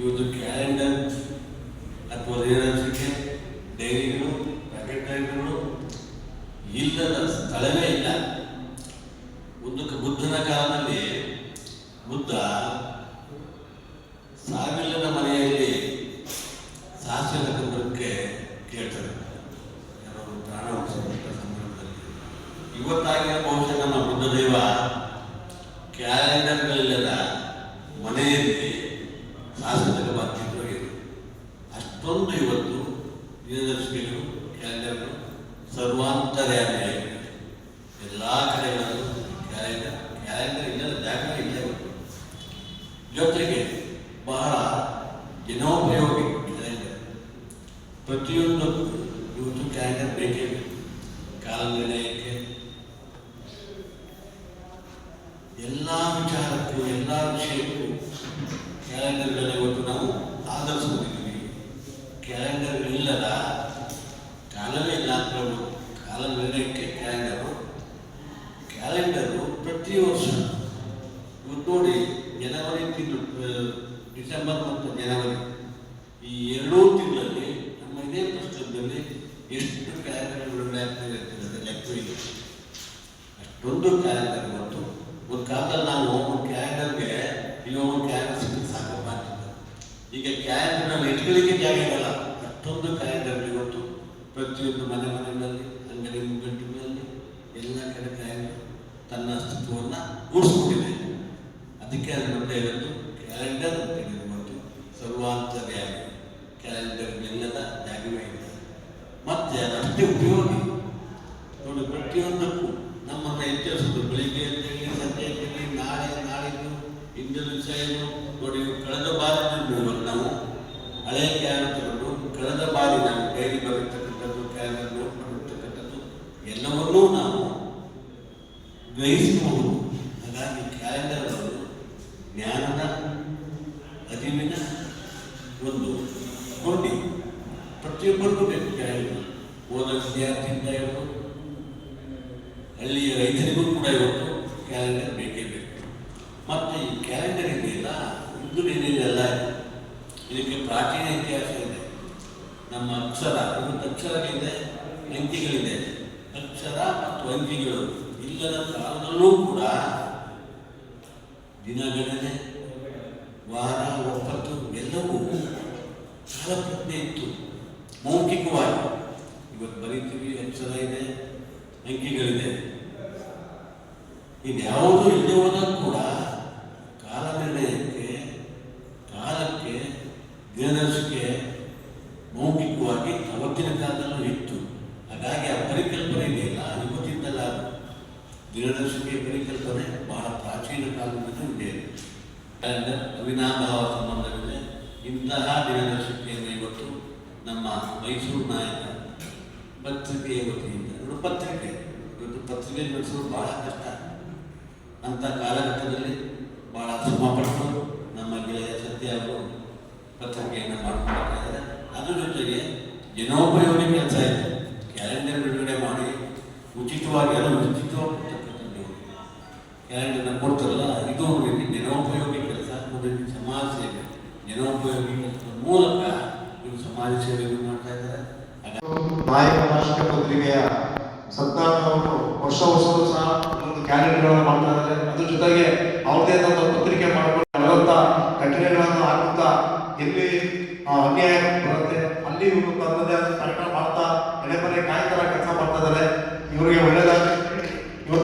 ಇವತ್ತು ಕ್ಯಾಲೆಂಡರ್ ಅಥವಾ ದಿನದರ್ಶಿಕೆ ಡೈರಿಗಳು ಪ್ಯಾಕೆಟ್ ಡೈರಿಗಳು ಇಲ್ಲದ ಸ್ಥಳವೇ ಇಲ್ಲ. ಒಂದು ಬುದ್ಧನ ಕಾಲದಲ್ಲಿ ಬುದ್ಧ ಸಾವಿಲ್ಲದ ಮನೆಯಲ್ಲಿ ಸಾಹಸ್ಯ ಕಂದ್ರಕ್ಕೆ ಕೇಳ್ತಾರೆ ಯಾರು ಪ್ರಾಣ ಸಂದರ್ಭದಲ್ಲಿ. ಇವತ್ತಾಗಿರೋ ಬಹುಶಃ ನಮ್ಮ ಬುದ್ಧದೇವ ಕ್ಯಾಲೆಂಡರ್ ಕ್ಯಾಲೆಂಡರ್ಗಳಲ್ಲಿ ಅಷ್ಟೊಂದು ಇವತ್ತು ದಿನದರ್ಶಿಗಳು, ಕ್ಯಾಲೆಂಡರ್ಗಳು ಸರ್ವಾಂತರ್ಯಾಮಿಯಾಗಿವೆ ಎಲ್ಲ ಕಡೆಗಳಲ್ಲೂ ಕ್ಯಾಲೆಂಡರ್ ಕ್ಯಾಲೆಂಡರ್ ಇಲ್ಲದ ಜಾಗ ಇಲ್ಲೇ. ಜೊತೆಗೆ ಬಹಳ ಜನೋಪಯೋಗಿ ಕ್ಯಾಲೆಂಡರ್. ಪ್ರತಿಯೊಂದಕ್ಕೂ ಇವತ್ತು ಕ್ಯಾಲೆಂಡರ್ ಬೇಕೇ ಬೇಕು. ಕಾಲ ಎಲ್ಲ ವಿಚಾರಕ್ಕೂ, ಎಲ್ಲ ವಿಷಯಕ್ಕೂ ಕ್ಯಾಲೆಂಡರ್ಗಳನ್ನ ಇವತ್ತು ನಾವು ಆಧರಿಸ್ಕೊಂಡಿದ್ದೀವಿ ಕ್ಯಾಲೆಂಡರ್ ಇಲ್ಲದ ಕಾಲವೇ ಇಲ್ಲ ಅಂತ ಹೇಳ್ಬೋದು. ನಿರ್ಣಯಕ್ಕೆ ಕ್ಯಾಲೆಂಡರು ಕ್ಯಾಲೆಂಡರು ಪ್ರತಿ ವರ್ಷ ನೋಡಿ ಜನವರಿ ತಿಂಗಳು ಡಿಸೆಂಬರ್ ಮತ್ತು ಜನವರಿ ಈ ಎರಡೂ ತಿಂಗಳಲ್ಲಿ ನಮ್ಮ ಇದೇ ಪುಸ್ತಕದಲ್ಲಿ ಎಷ್ಟು ಕ್ಯಾಲೆಂಡರ್ ಬಿಡುಗಡೆ ಆಗ್ತದೆ ಅಷ್ಟೊಂದು ಕ್ಯಾಲೆಂಡರ್ ಇವತ್ತು ಒಂದು ಕಾಲದಲ್ಲಿ ನಾವು ಒಂದು ಕ್ಯಾಲೆಂಡರ್ಗೆ ಈಗ ಕ್ಯಾಲೆಂಡರ್ ಸಿಕ್ಕಿ ಸಾಕಪ್ಪ ಅಂತಿದ್ದೆ. ಈಗ ಕ್ಯಾಲೆಂಡರ್ ನಾವು ಇಟ್ಕೊಳ್ಳಿಕ್ಕೆ ಜಾಗ ಇರಲ್ಲ. ಅಷ್ಟೊಂದು ಕ್ಯಾಲೆಂಡರ್ ಇವತ್ತು ಪ್ರತಿಯೊಂದು ಮನೆ ಮನೆಗಳಲ್ಲಿ ಅಂಗಡಿ ಮುಗ್ಗಟ್ಟುಗಳಲ್ಲಿ ಎಲ್ಲ ಕಡೆ ಕ್ಯಾಲೆಂಡರ್ ತನ್ನ ಅಸ್ತಿತ್ವವನ್ನು ಉಳಿಸ್ಕೊಂಡಿದೆ. ಅದಕ್ಕೆ ಅದು ಮತ್ತೆ ಇವತ್ತು ಕ್ಯಾಲೆಂಡರ್ ಅಂತ ಹೇಳಿದ್ರು ಮತ್ತು ಸರ್ವಾಂತರ್ಯಾಮಿ. ಕ್ಯಾಲೆಂಡರ್ ಎಲ್ಲದ ಜಾಗವೇ ಮತ್ತೆ ಅದಷ್ಟೇ ಉಪಯೋಗಿ. ನೋಡಿ, ಪ್ರತಿಯೊಂದಕ್ಕೂ ನಮ್ಮನ್ನು ಎಚ್ಚರಿಸೋದು ಬೆಳಿಗ್ಗೆ ಅಂತೇಳಿ ಸಂಜೆ ಅಂತೇಳಿ ನಾಳೆ, ನಾಳಿದ್ದು, ಇಂದಿನ ದಿವಸ ಏನು ನೋಡಿ ಕಳೆದ ಬಾರಿ ನಾವು ಹಳೆಯ ಕ್ಯಾಲೆಂಡರ್ ತಗೊಂಡು ಕಳೆದ ಬಾರಿ ನಾವು ಡೈರಿ ಬರತಕ್ಕಂಥದ್ದು ಕ್ಯಾಲೆಂಡರ್ ನೋಟ್ ಮಾಡಿರ್ತಕ್ಕಂಥದ್ದು ಎಲ್ಲವನ್ನೂ ನಾವು ಗ್ರಹಿಸಬಹುದು ಹಾಗಾಗಿ ಕ್ಯಾಲೆಂಡರ್ಗಳು ಜ್ಞಾನದ ಅರಿವಿನ ಒಂದು ಕೊಂಡಿ ಪ್ರತಿಯೊಬ್ಬರಿಗೂ ಬೇಕು ಕ್ಯಾಲೆಂಡರ್ ಓದೋ ವಿದ್ಯಾರ್ಥಿಯಿಂದ ಹಿಡಿದು ಹಳ್ಳಿಯ ರೈತರಿಗೂ ಕೂಡ ಇವತ್ತು ಕ್ಯಾಲೆಂಡರ್ ಬೇಕೇ ಬೇಕು. ಮತ್ತು ಈ ಕ್ಯಾಲೆಂಡರ್ ಇದೆಯಲ್ಲ ಇಂದು ಏನಿದೆಯಲ್ಲ ಇದಕ್ಕೆ ಪ್ರಾಚೀನ ಇತಿಹಾಸ ಇದೆ. ನಮ್ಮ ಅಕ್ಷರ, ಇವತ್ತು ಅಕ್ಷರಗಳಿದೆ ಅಂಕಿಗಳಿದೆ ಅಕ್ಷರ ಮತ್ತು ಅಂಕಿಗಳು ಇಲ್ಲದ ಕಾಲದಲ್ಲೂ ಕೂಡ ದಿನಗಣನೆ, ವಾರ, ಒಪ್ಪತ್ತು, ಎಲ್ಲವೂ ಕಾಲಪ್ರಜ್ಞೆ ಇತ್ತು. ಮೌಖಿಕವಾಗಿ. ಇವತ್ತು ಬರೀತೀವಿ, ಅಕ್ಷರ ಇದೆ, ಅಂಕಿಗಳಿದೆ. ಇದ್ಯಾವುದೂ ಇಲ್ಲದೆ ಹೋದಾಗ ಕೂಡ ಕಾಲ ನಿರ್ಣಯಕ್ಕೆ ಕಾಲಕ್ಕೆ ದಿನದರ್ಶಿಕೆ ಮೌಖಿಕವಾಗಿ ಅವತ್ತಿನ ಕಾಲದಲ್ಲೂ ಇತ್ತು. ಹಾಗಾಗಿ ಆ ಪರಿಕಲ್ಪನೆ ಇದೆಯಲ್ಲ ಇವತ್ತಿದ್ದಲ್ಲ ಅದು. ದಿನದರ್ಶಿಕೆ ಪರಿಕಲ್ಪನೆ ಬಹಳ ಪ್ರಾಚೀನ ಕಾಲದಿಂದ ಇದೆ ಅವಿನಾಭಾವ ಸಂಬಂಧವಿದೆ. ಇಂತಹ ದಿನದರ್ಶಿಕೆಯನ್ನು ಇವತ್ತು ನಮ್ಮ ಮೈಸೂರು ನಾಯಕ ಪತ್ರಿಕೆಯ ವತಿಯಿಂದ ಇದು ಪತ್ರಿಕೆ. ಇವತ್ತು ಪತ್ರಿಕೆ ನಡೆಸೋದು ಬಹಳ ಕಷ್ಟ. ಅಂತ ಕಾಲಘಟ್ಟದಲ್ಲಿ ಬಹಳ ಶ್ರಮಪಟ್ಟು ನಮ್ಮ ಗೆಳೆಯ ಸತ್ಯ ಅವರು ಪತ್ರಿಕೆಯನ್ನು ಮಾಡ್ಕೊಂಡಿದ್ದಾರೆ. ಅದರ ಜೊತೆಗೆ ಜನೋಪಯೋಗಿ ಕೆಲಸ ಇದೆ. ಕ್ಯಾಲೆಂಡರ್ ಬಿಡುಗಡೆ ಮಾಡಿ, ಉಚಿತವಾಗಿ ಅದು ಉಚಿತವಾಗಿ ಕ್ಯಾಲೆಂಡರ್ನ ಕೊಡ್ತಾರಲ್ಲ, ಇದು ಜನೋಪಯೋಗಿ ಕೆಲಸ. ಸಮಾಜ ಸೇವೆ. ಜನೋಪಯೋಗಿ ಕೆಲಸದ ಮೂಲಕ ಇವರು ಸಮಾಜ ಸೇವೆಯನ್ನು ಮಾಡ್ತಾ ಇದ್ದಾರೆ. ನಾಯಕ ರಾಷ್ಟ್ರ ಪತ್ರಿಕೆಯ ಸತ್ನಾರಾಯಣ ಅವರು ವರ್ಷ ವರ್ಷವೂ ಸಹ ಒಂದು ಕ್ಯಾಲೆಂಡರ್ಗಳನ್ನು ಮಾಡ್ತಾ ಇದ್ದಾರೆ. ಅದ್ರ ಜೊತೆಗೆ ಅವ್ರದೇ ಆದಂಥ ಪತ್ರಿಕೆ ಮಾಡಿಕೊಂಡು ನಲವತ್ತ ಘಟನೆಗಳನ್ನು ಹಾಕುತ್ತಾ ಎಲ್ಲಿ ಅನ್ಯಾಯ ಬರುತ್ತೆ, ಅಲ್ಲಿ ಇವರು ತನ್ನದೇ ಆದ ಕಾರ್ಯಕ್ರಮ ಮಾಡ್ತಾ ಎಡೆ ಮನೆ ಕಾಯಕರ ಕೆಲಸ ಮಾಡ್ತಾ ಇದ್ದಾರೆ. ಇವರಿಗೆ ಒಳ್ಳೆ